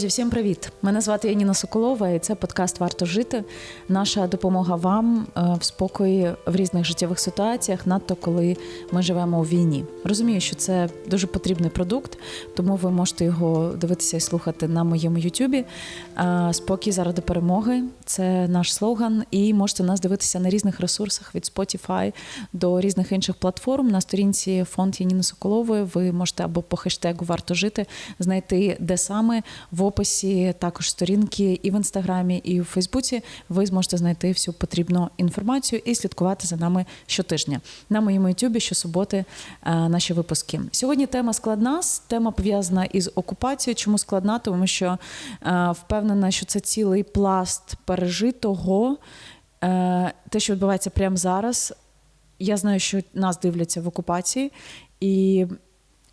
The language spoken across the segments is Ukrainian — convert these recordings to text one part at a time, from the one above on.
Друзі, всім привіт! Мене звати Яніна Соколова, і це подкаст Варто жити. Наша допомога вам е, в спокої в різних життєвих ситуаціях, надто коли ми живемо у війні. Розумію, що це дуже потрібний продукт, тому ви можете його дивитися і слухати на моєму Ютубі. Е, Спокій заради перемоги це наш слоган. І можете нас дивитися на різних ресурсах від Spotify до різних інших платформ. На сторінці фонд Яніни Соколової ви можете або по хештегу Варто жити знайти де саме в описі також сторінки і в інстаграмі, і в Фейсбуці. Ви зможете знайти всю потрібну інформацію і слідкувати за нами щотижня. На моєму ютубі щосуботи е, наші випуски. Сьогодні тема складна. Тема пов'язана із окупацією. Чому складна? Тому що е, впевнена, що це цілий пласт пережитого. Е, Те, що відбувається прямо зараз. Я знаю, що нас дивляться в окупації, і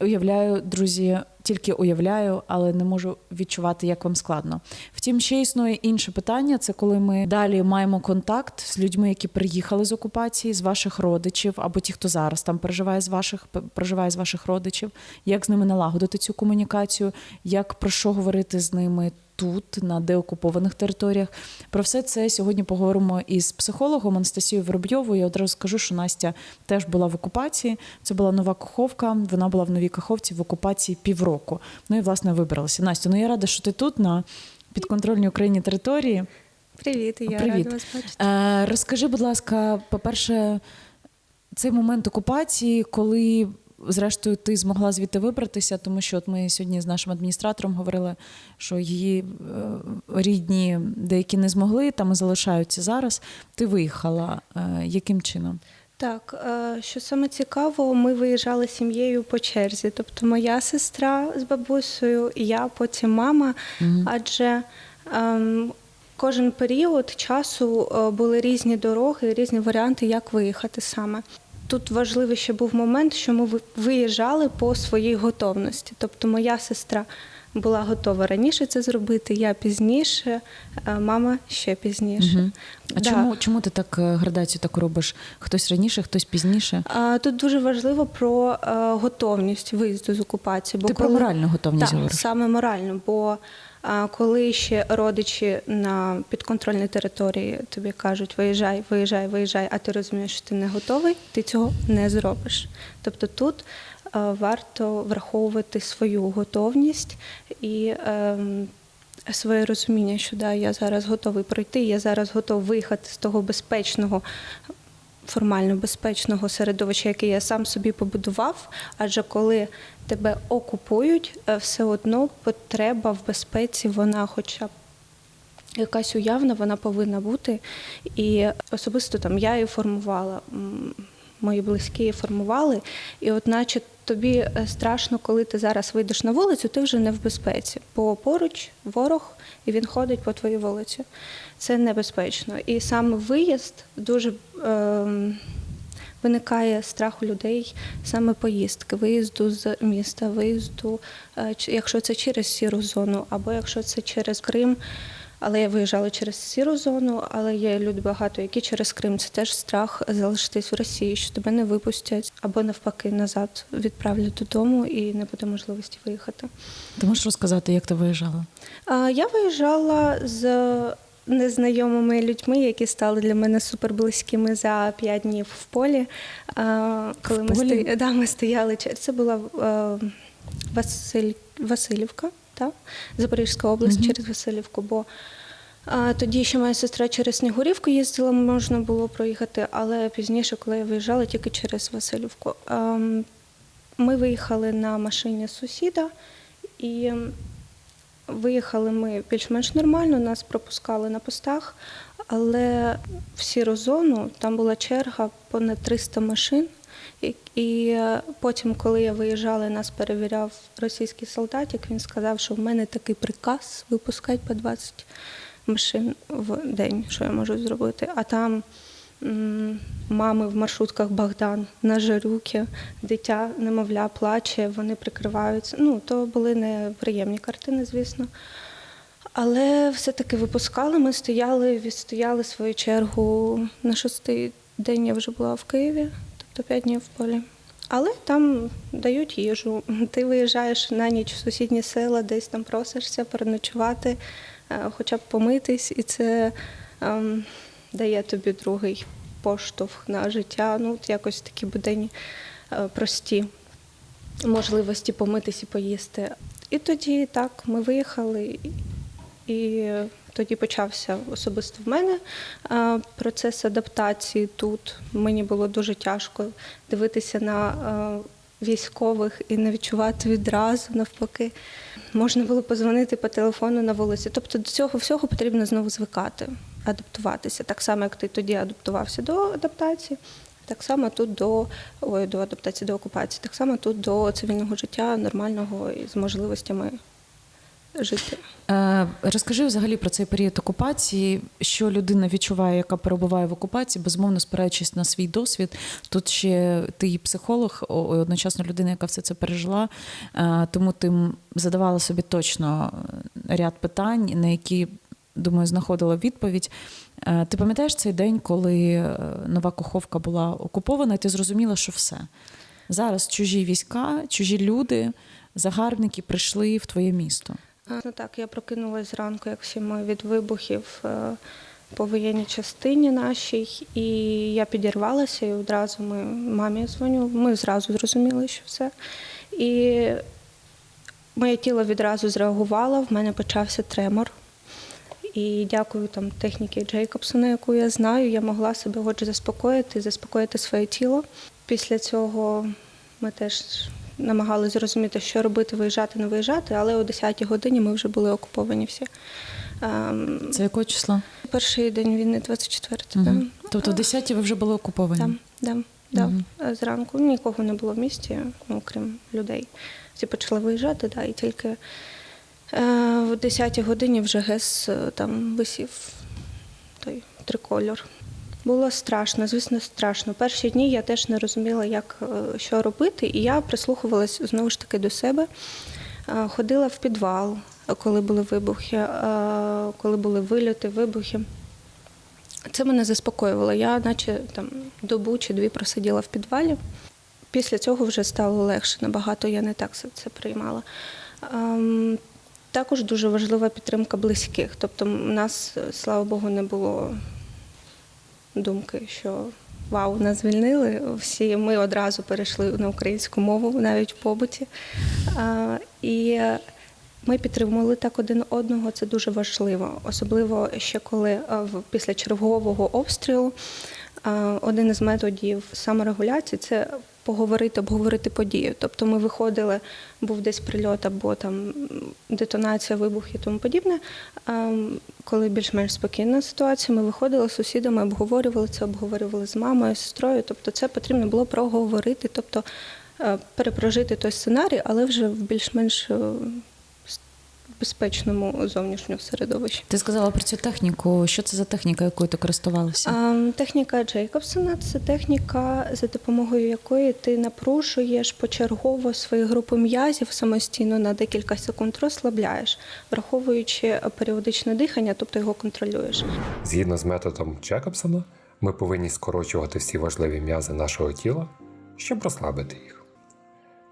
уявляю, друзі, тільки уявляю, але не можу відчувати, як вам складно. Втім, ще існує інше питання: це коли ми далі маємо контакт з людьми, які приїхали з окупації, з ваших родичів, або ті, хто зараз там переживає з ваших проживає з ваших родичів, як з ними налагодити цю комунікацію, як про що говорити з ними. Тут, на деокупованих територіях, про все це сьогодні поговоримо із психологом Анастасією Воробйовою. Я одразу скажу, що Настя теж була в окупації. Це була нова Каховка. Вона була в новій Каховці в окупації півроку. Ну і власне вибралася. Настя, ну я рада, що ти тут на підконтрольній Україні території. Привіт, я Привіт. рада вас бачити. Е, розкажи, будь ласка, по-перше, цей момент окупації, коли. Зрештою, ти змогла звідти вибратися, тому що от ми сьогодні з нашим адміністратором говорили, що її е, рідні деякі не змогли, там і залишаються зараз. Ти виїхала. Е, яким чином? Так, е, що саме цікаво, ми виїжджали сім'єю по черзі. Тобто моя сестра з бабусею, я, потім мама, Мгм. адже ем, кожен період часу е, були різні дороги, різні варіанти, як виїхати саме. Тут важливий ще був момент, що ми ви- виїжджали по своїй готовності. Тобто моя сестра була готова раніше це зробити, я пізніше, е, мама ще пізніше. Мгм. А Да. чому, чому ти так е, градацію так робиш? Хтось раніше, хтось пізніше? А, Тут дуже важливо про е, готовність виїзду з окупації. Бо ти про моральну готовність так, говориш? саме морально. Бо а, коли ще родичі на підконтрольній території тобі кажуть, виїжджай, виїжджай, виїжджай, а ти розумієш, що ти не готовий, ти цього не зробиш. Тобто тут варто враховувати свою готовність і. ем, Своє розуміння, що да, я зараз готовий пройти, я зараз готовий виїхати з того безпечного, формально безпечного середовища, яке я сам собі побудував. Адже коли тебе окупують, е, все одно потреба в безпеці, вона хоча б якась уявна, вона повинна бути. І особисто там я її формувала, мої близькі її формували. І от наче тобі е, страшно, коли ти зараз вийдеш на вулицю, ти вже не в безпеці, бо поруч ворог, і він ходить по твоїй вулиці. Це небезпечно. І саме виїзд дуже. ем, Виникає страх у людей саме поїздки, виїзду з міста, виїзду, е, якщо це через сіру зону, або якщо це через Крим. Але я виїжджала через сіру зону, але є люди багато, які через Крим. Це теж страх залишитись в Росії, що тебе не випустять, або навпаки назад відправлять додому і не буде можливості виїхати. Ти можеш розказати, як ти виїжджала? Я виїжджала з незнайомими людьми, які стали для мене суперблизькими за п'ять днів в полі. Коли ми, полі? сто... да, ми стояли, це була е, Василь... Васильівка, так? Запорізька область Мгм. через Васильівку. Бо а, тоді ще моя сестра через Снігурівку їздила, можна було проїхати, але пізніше, коли я виїжджала, тільки через Васильівку. Ем, Ми виїхали на машині сусіда і Виїхали ми більш-менш нормально, нас пропускали на постах, але в сіру зону там була черга понад 300 машин. І, е, потім, коли я виїжджала, нас перевіряв російський солдатик, він сказав, що в мене такий приказ випускати по 20 машин в день, що я можу зробити. А там мами в маршрутках Богдан на жарюки, дитя, немовля, плаче, вони прикриваються. Ну, то були неприємні картини, звісно. Але все-таки випускали, ми стояли, відстояли свою чергу. На шостий день я вже була в Києві, тобто п'ять днів в полі. Але там дають їжу. Ти виїжджаєш на ніч в сусідні села, десь там просишся переночувати, е, хоча б помитись, і це ем, дає тобі другий поштовх на життя. Ну, от якось такі буденні е, прості можливості помитись і поїсти. І тоді так, ми виїхали, і тоді почався особисто в мене процес адаптації тут. Мені було дуже тяжко дивитися на військових і не відчувати відразу навпаки. Можна було позвонити по телефону на вулиці. Тобто до цього всього потрібно знову звикати, адаптуватися. Так само, як ти тоді адаптувався до адаптації, так само тут до ой, до адаптації до окупації, так само тут до цивільного життя нормального і з можливостями жити. Е, Розкажи взагалі про цей період окупації, що людина відчуває, яка перебуває в окупації, безумовно спираючись на свій досвід. Тут ще ти і психолог, і одночасно людина, яка все це пережила. Е, Тому ти задавала собі точно е, ряд питань, на які, думаю, знаходила відповідь. Ти пам'ятаєш цей день, коли нова Каховка була окупована, і ти зрозуміла, що все. Зараз чужі війська, чужі люди, загарбники прийшли в твоє місто. Ну так, я прокинулась зранку, як всі ми від вибухів е, по воєнній частині нашій, і я підірвалася, і одразу ми мамі дзвоню. Ми зразу зрозуміли, що все. І моє тіло відразу зреагувало, в мене почався тремор. І дякую там техніки Джейкобсона, яку я знаю, я могла себе отже заспокоїти, заспокоїти своє тіло. Після цього ми теж намагалися зрозуміти, що робити, виїжджати, не виїжджати, але о 10-й годині ми вже були окуповані всі. Ем, Це якого числа? Перший день війни, 24 Угу. да. Тобто, в 10 ви вже були окуповані. Там, да, да. Мгм. Е, Зранку нікого не було в місті, ну, окрім людей. Всі почали виїжджати, да, і тільки е, в 10-й годині вже ГЕС е, там висів той трикольор. Було страшно, звісно, страшно. Перші дні я теж не розуміла, як е, що робити, і я прислухувалась знову ж таки до себе. Е, Ходила в підвал, коли були вибухи, е, коли були вильоти, вибухи. Це мене заспокоювало. Я наче там добу чи дві просиділа в підвалі. Після цього вже стало легше, набагато я не так це приймала. Ем, також дуже важлива підтримка близьких. Тобто, у нас, слава Богу, не було думки, що вау, нас звільнили. Всі ми одразу перейшли на українську мову, навіть в побуті. І ми підтримували так один одного, це дуже важливо. Особливо ще коли в- після чергового обстрілу один із методів саморегуляції це поговорити, обговорити подію. Тобто ми виходили, був десь прильот або там детонація, вибух і тому подібне. Ем, Коли більш-менш спокійна ситуація, ми виходили з сусідами, обговорювали це, обговорювали з мамою, з сестрою. Тобто це потрібно було проговорити, тобто е, перепрожити той сценарій, але вже в більш-менш е, безпечному зовнішньому середовищі. Ти сказала про цю техніку. Що це за техніка, якою ти користувалася? А, Техніка Джейкобсона це техніка, за допомогою якої ти напружуєш почергово свої групи м'язів самостійно на декілька секунд розслабляєш, враховуючи періодичне дихання, тобто його контролюєш. Згідно з методом Джекобсона, ми повинні скорочувати всі важливі м'язи нашого тіла, щоб розслабити їх.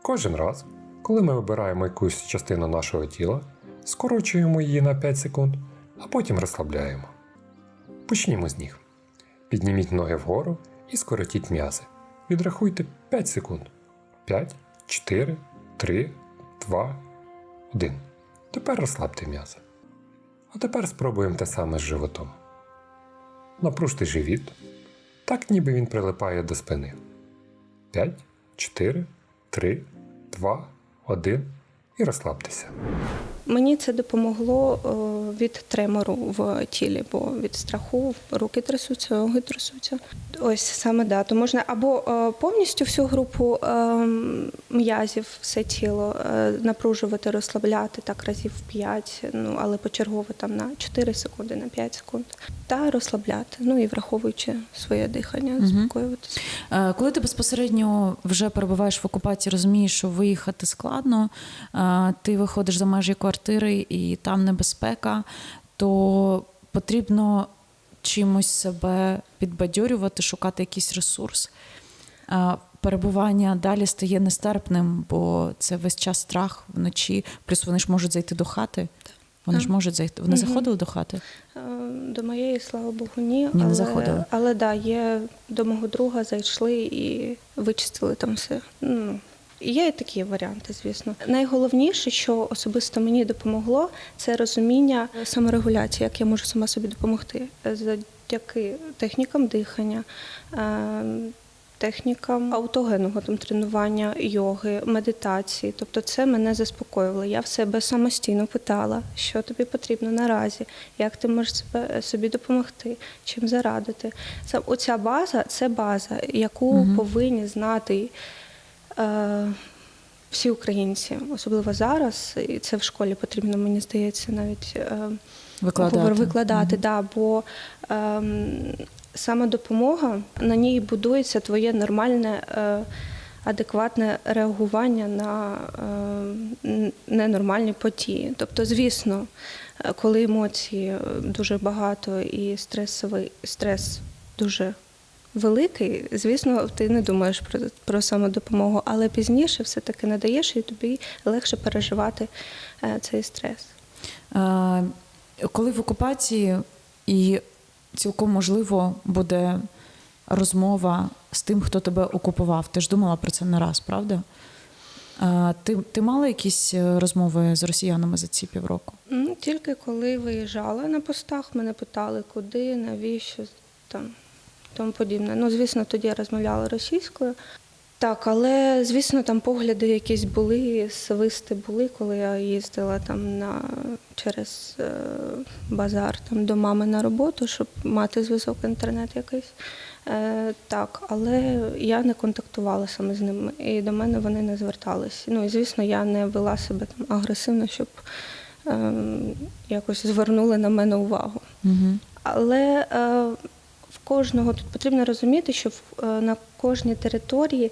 Кожен раз, коли ми вибираємо якусь частину нашого тіла, скорочуємо її на 5 секунд, а потім розслабляємо. Почнімо з ніг. Підніміть ноги вгору і скоротіть м'язи. Відрахуйте 5 секунд. 5, 4, 3, 2, 1. Тепер розслабте м'язи. А тепер спробуємо те саме з животом. Напружте живіт, так ніби він прилипає до спини. 5, 4, 3, 2, 1 і розслабтеся. Мені це допомогло е, від тремору в тілі, бо від страху руки трясуться, ноги трясуться. Ось саме да, то можна або е, повністю всю групу е, м'язів, все тіло напружувати, розслабляти так разів 5, ну але почергово там на 4 секунди, на 5 секунд, та розслабляти. Ну і враховуючи своє дихання, заспокоюватися. Е, Коли ти безпосередньо вже перебуваєш в окупації, розумієш, що виїхати складно, ти виходиш за межі квартири і там небезпека, то потрібно чимось себе підбадьорювати, шукати якийсь ресурс. Перебування далі стає нестерпним, бо це весь час страх вночі. Плюс вони ж можуть зайти до хати. Вони ж можуть зайти. Вони Мгм. заходили до хати. Е, До моєї, слава Богу, ні. не але, заходили. Але да, є до мого друга зайшли і вичистили там все. Ну, є і такі варіанти, звісно. Найголовніше, що особисто мені допомогло, це розуміння саморегуляції, як я можу сама собі допомогти. Е, Завдяки технікам дихання. е, Технікам аутогенного там тренування, йоги, медитації. Тобто це мене заспокоювало. Я в себе самостійно питала, що тобі потрібно наразі, як ти можеш себе, собі допомогти, чим зарадити. Оця база це база, яку Мгм. повинні знати е, всі українці, особливо зараз. І це в школі потрібно, мені здається, навіть е, Викладати. викладати, Мгм. да, бо ем, саме допомога на ній будується твоє нормальне. Е, Адекватне реагування на е, ненормальні події. Тобто, звісно, е, коли емоції е, дуже багато і стресовий стрес дуже великий, звісно, ти не думаєш про, про самодопомогу, але пізніше все-таки надаєш і тобі легше переживати е, цей стрес. Е, Коли в окупації, і цілком можливо буде розмова з тим, хто тебе окупував. Ти ж думала про це не раз, правда? Е, Ти, ти мала якісь розмови з росіянами за ці півроку? Тільки коли виїжджала на постах, мене питали, куди, навіщо там тому подібне. Ну, звісно, тоді я розмовляла російською. Так, але звісно, там погляди якісь були, свисти були, коли я їздила там на через е, базар там до мами на роботу, щоб мати зв'язок інтернет якийсь. Е, так, але я не контактувала саме з ними, і до мене вони не звертались. Ну і звісно, я не вела себе там агресивно, щоб е, якось звернули на мене увагу. Угу. Але е, кожного тут потрібно розуміти, що е, на кожній території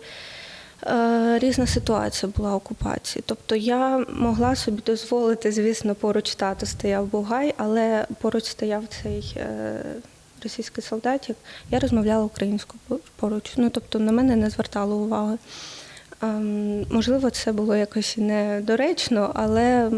е, різна ситуація була окупації. Тобто я могла собі дозволити, звісно, поруч тато стояв Бугай, але поруч стояв цей е, російський солдатик. Я розмовляла українською поруч. Ну тобто на мене не звертало уваги. Ем, можливо, це було якось недоречно, але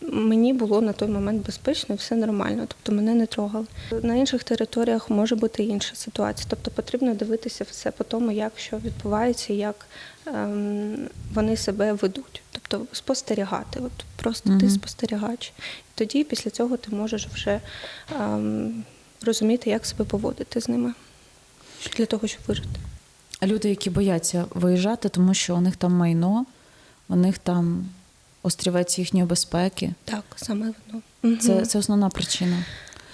мені було на той момент безпечно і все нормально, тобто мене не трогали. На інших територіях може бути інша ситуація. Тобто потрібно дивитися все по тому, як що відбувається, як ем, вони себе ведуть. Тобто спостерігати. От просто ти Мгм. спостерігач. Тоді після цього ти можеш вже ем, розуміти, як себе поводити з ними для того, щоб вижити. А люди, які бояться виїжджати, тому що у них там майно, у них там острівець їхньої безпеки. Так, саме воно. Це, це основна причина.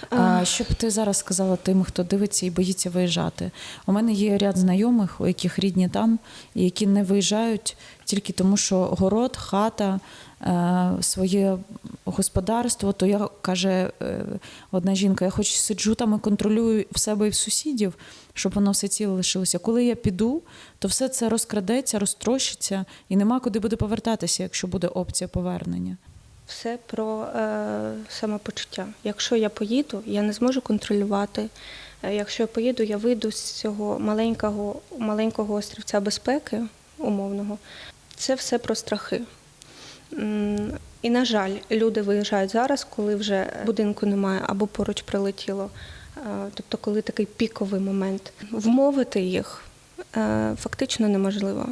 А, що б ти зараз сказала тим, хто дивиться і боїться виїжджати? У мене є ряд знайомих, у яких рідні там, і які не виїжджають тільки тому, що город, хата, е, своє господарство. То я каже е, одна жінка: я хоч сиджу там і контролюю в себе і в сусідів, щоб воно все ціле лишилося. Коли я піду, то все це розкрадеться, розтрощиться, і нема куди буде повертатися, якщо буде опція повернення. Все про е, самопочуття. Якщо я поїду, я не зможу контролювати. Е, Якщо я поїду, я вийду з цього маленького, маленького острівця безпеки умовного. Це все про страхи. І, на жаль, люди виїжджають зараз, коли вже будинку немає або поруч прилетіло. Е, Тобто, коли такий піковий момент. Вмовити їх е, фактично неможливо.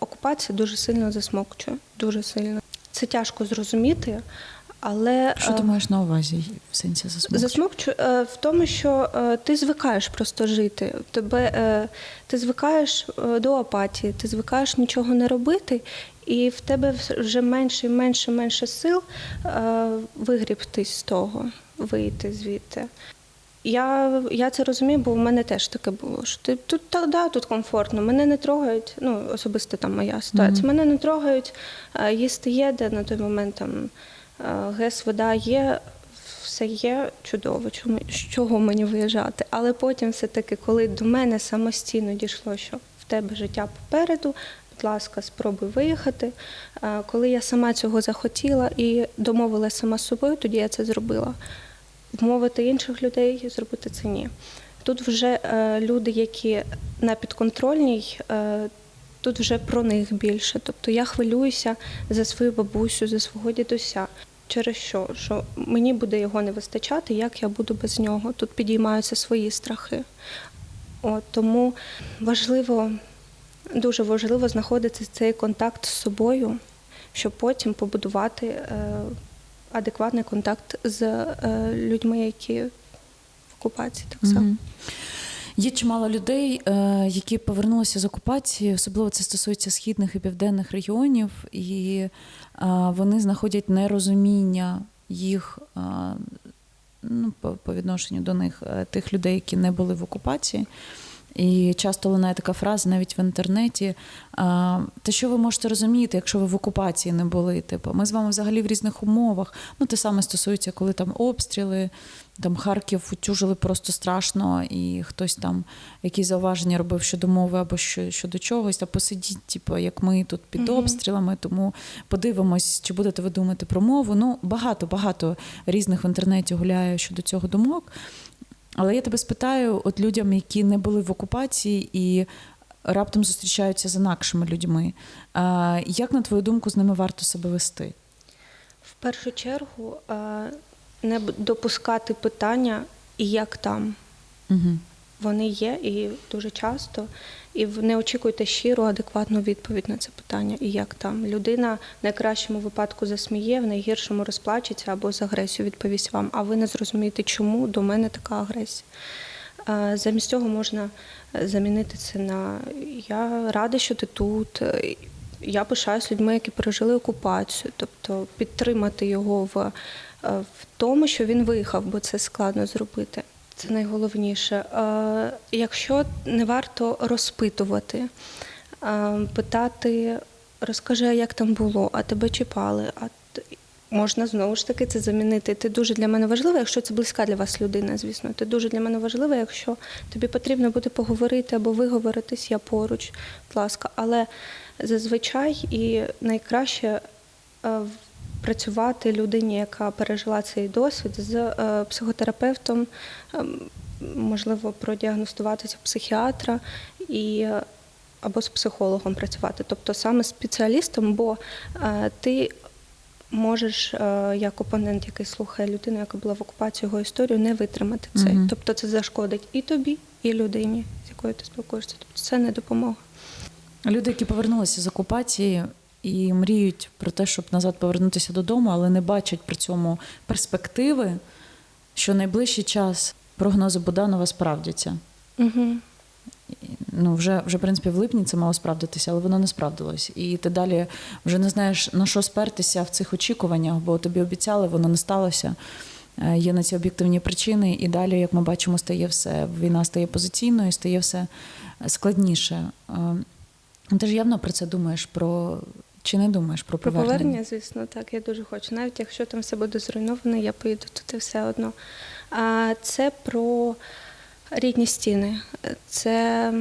Окупація дуже сильно засмокчує, дуже сильно. Це тяжко зрозуміти, але Що ти е, маєш на увазі в сенсі засмучення? засмокчу е, в тому, що е, ти звикаєш просто жити. Тебе ти звикаєш до апатії, ти звикаєш нічого не робити, і в тебе вже менше і менше менше сил вигрібтись з того, вийти звідти. Я, я це розумію, бо в мене теж таке було. Що ти тут та да, тут комфортно, мене не трогають. Ну, особисто там моя ситуація. Мгм. Мене не трогають, е, їсти є, де на той момент там е, гес, вода є, все є чудово, чому з чого мені виїжджати. Але потім все-таки, коли до мене самостійно дійшло, що в тебе життя попереду, будь ласка, спробуй виїхати. Е, Коли я сама цього захотіла і домовилася сама з собою, тоді я це зробила. Вмовити інших людей зробити це ні. Тут вже е, люди, які на підконтрольній, е, тут вже про них більше. Тобто я хвилююся за свою бабусю, за свого дідуся. Через що? Що мені буде його не вистачати, як я буду без нього. Тут підіймаються свої страхи. От, тому важливо, дуже важливо знаходити цей контакт з собою, щоб потім побудувати е, адекватний контакт з е, людьми, які в окупації так само. Мгм. Є чимало людей, е, які повернулися з окупації, особливо це стосується східних і південних регіонів, і е, вони знаходять нерозуміння їх ну, по, відношенню до них, тих людей, які не були в окупації. І часто лунає така фраза навіть в інтернеті. А, те, що ви можете розуміти, якщо ви в окупації не були, типу, ми з вами взагалі в різних умовах. Ну, те саме стосується, коли там обстріли, там Харків утюжили просто страшно, і хтось там якісь зауваження робив щодо мови або що, щодо чогось, та посидіть, типу, як ми тут під Мгм. обстрілами, тому подивимось, чи будете ви думати про мову. Ну, багато, багато різних в інтернеті гуляє щодо цього думок. Але я тебе спитаю, от людям, які не були в окупації і раптом зустрічаються з інакшими людьми, як на твою думку з ними варто себе вести? В першу чергу не допускати питання, і як там. Угу. Вони є і дуже часто. І не очікуйте щиру, адекватну відповідь на це питання, і як там. Людина в найкращому випадку засміє, в найгіршому розплачеться або з агресію відповість вам, а ви не зрозумієте, чому до мене така агресія. Замість цього можна е, замінити це на я рада, що ти тут. е, Я пишаюсь людьми, які пережили окупацію, тобто підтримати його в, е, в тому, що він виїхав, бо це складно зробити. Це найголовніше. Якщо не варто розпитувати, питати, розкажи, як там було, а тебе чіпали, а можна знову ж таки це замінити. Ти дуже для мене важлива, якщо це близька для вас людина, звісно. Ти дуже для мене важлива, якщо тобі потрібно буде поговорити або виговоритись, я поруч, будь ласка. Але зазвичай і найкраще працювати людині, яка пережила цей досвід з е, психотерапевтом, ем, можливо, продіагностуватися психіатра і е, або з психологом працювати, тобто саме з спеціалістом, бо е, ти можеш, як опонент, який слухає людину, яка була в окупації його історію, не витримати це. Мгм. Тобто це зашкодить і тобі, і людині, з якою ти спілкуєшся. Тобто це не допомога. Люди, які повернулися з окупації і мріють про те, щоб назад повернутися додому, але не бачать при цьому перспективи, що найближчий час прогнози Буданова справдяться. Угу. Ну, вже, вже в принципі, в липні це мало справдитися, але воно не справдилось. І ти далі вже не знаєш, на що спертися в цих очікуваннях, бо тобі обіцяли, воно не сталося. Е, Є на ці об'єктивні причини, і далі, як ми бачимо, стає все. Війна стає позиційною, стає все складніше. Е, Ти ж явно про це думаєш, про чи не думаєш про Про повернення? повернення, звісно, так, я дуже хочу. Навіть якщо там все буде зруйновано, я поїду туди все одно. А це про рідні стіни. Це,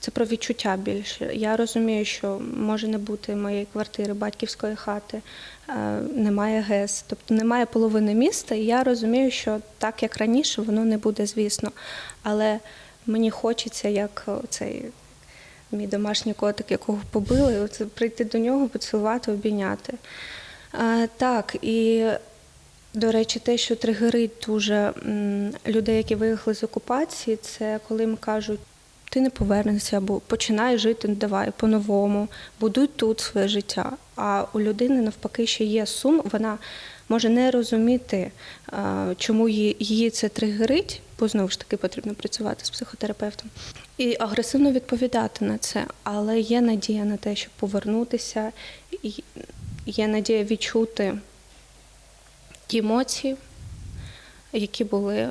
це про відчуття більше. Я розумію, що може не бути моєї квартири, батьківської хати, е, немає ГЕС, тобто немає половини міста. І я розумію, що так як раніше, воно не буде, звісно. Але мені хочеться, як цей мій домашній котик, якого побили, оце прийти до нього, поцілувати, обійняти. А, так, і, до речі, те, що тригерить дуже людей, які виїхали з окупації, це коли їм кажуть, ти не повернешся, або починай жити, ну, давай по-новому, будуй тут своє життя. А у людини навпаки ще є сум, вона може не розуміти, чому її, це тригерить, бо знову ж таки потрібно працювати з психотерапевтом. І агресивно відповідати на це, але є надія на те, щоб повернутися, і є надія відчути ті емоції, які були,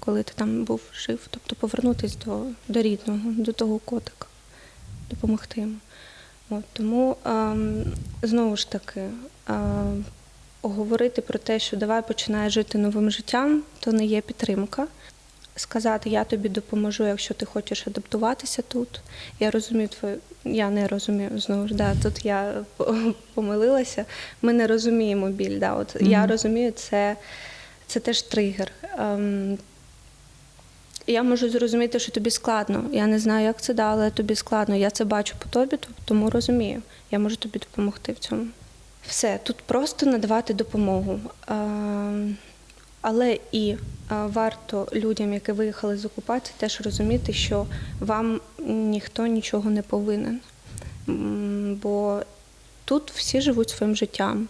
коли ти там був жив, тобто повернутися до, до рідного, до того котика, допомогти йому. От, тому ем, знову ж таки, ем, говорити про те, що давай починай жити новим життям, то не є підтримка. Сказати, я тобі допоможу, якщо ти хочеш адаптуватися тут. Я розумію твою, я не розумію знову ж да, тут я помилилася. Ми не розуміємо біль. Да, от Я розумію, це, це теж тригер. Ем, Я можу зрозуміти, що тобі складно. Я не знаю, як це да, але тобі складно. Я це бачу по тобі, тому розумію. Я можу тобі допомогти в цьому. Все, тут просто надавати допомогу. Але і варто людям, які виїхали з окупації, теж розуміти, що вам ніхто нічого не повинен. Бо тут всі живуть своїм життям.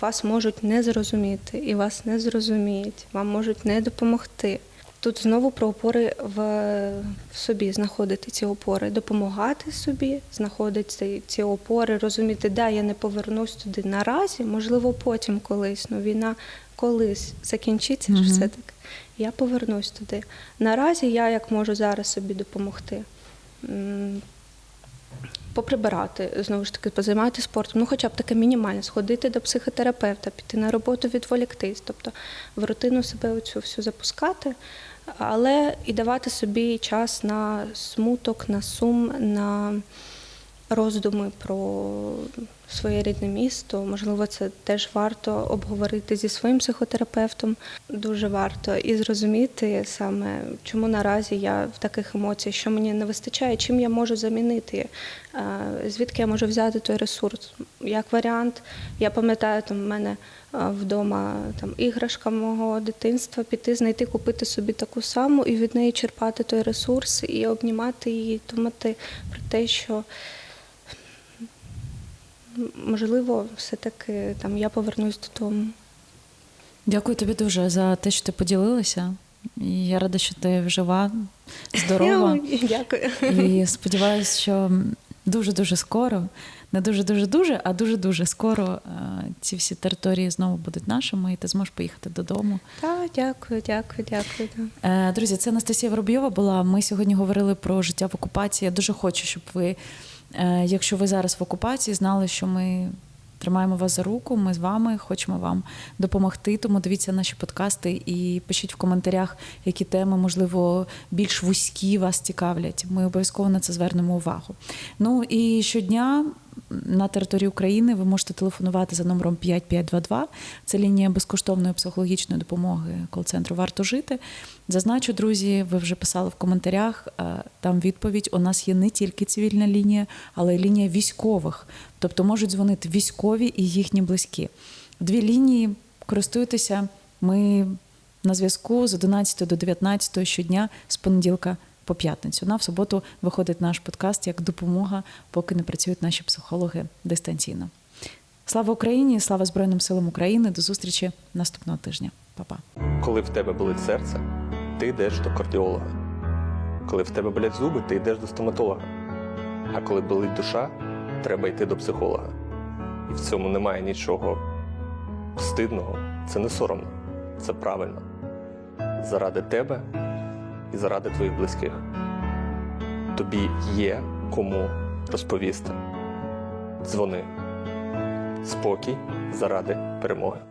Вас можуть не зрозуміти, і вас не зрозуміють, вам можуть не допомогти. Тут знову про опори в, в собі, знаходити ці опори, допомагати собі, знаходити ці, опори, розуміти, да, я не повернусь туди наразі, можливо, потім колись. Ну, війна колись закінчиться ж Мгм. все-таки. Я повернусь туди. Наразі я як можу зараз собі допомогти. Поприбирати, знову ж таки, позайматися спортом, ну хоча б таке мінімальне, сходити до психотерапевта, піти на роботу, відволіктись, тобто в рутину себе оцю всю запускати, але і давати собі час на смуток, на сум, на роздуми про своє рідне місто. Можливо, це теж варто обговорити зі своїм психотерапевтом. Дуже варто і зрозуміти саме, чому наразі я в таких емоціях, що мені не вистачає, чим я можу замінити, е, звідки я можу взяти той ресурс. Як варіант, я пам'ятаю, там в мене вдома там іграшка мого дитинства, піти, знайти, купити собі таку саму і від неї черпати той ресурс і обнімати її, думати про те, що можливо, все-таки там я повернусь додому. Дякую тобі дуже за те, що ти поділилася. І я рада, що ти жива, здорова. Дякую. І сподіваюся, що дуже дуже скоро, не дуже дуже дуже, а дуже дуже скоро е, ці всі території знову будуть нашими, і ти зможеш поїхати додому. Так, дякую, дякую, дякую. да. Е, Друзі, це Анастасія Воробйова була. Ми сьогодні говорили про життя в окупації. Я дуже хочу, щоб ви, е, якщо ви зараз в окупації, знали, що ми. Тримаємо вас за руку, ми з вами хочемо вам допомогти. Тому дивіться наші подкасти і пишіть в коментарях, які теми, можливо, більш вузькі вас цікавлять. Ми обов'язково на це звернемо увагу. Ну і щодня на території України ви можете телефонувати за номером 5522. Це лінія безкоштовної психологічної допомоги кол-центру Варто жити. Зазначу, друзі, ви вже писали в коментарях. е, Там відповідь: у нас є не тільки цивільна лінія, але й лінія військових. Тобто можуть дзвонити військові і їхні близькі. Дві лінії користуйтеся. Ми на зв'язку з 11 до 19 щодня з понеділка по п'ятницю. На в суботу виходить наш подкаст як допомога, поки не працюють наші психологи дистанційно. Слава Україні! Слава Збройним силам України! До зустрічі наступного тижня. Па-па. Коли в тебе болить серце, ти йдеш до кардіолога. Коли в тебе болять зуби, ти йдеш до стоматолога. А коли болить душа, треба йти до психолога. І в цьому немає нічого стидного, це не соромно, це правильно. Заради тебе і заради твоїх близьких. Тобі є кому розповісти. Дзвони. Спокій заради перемоги.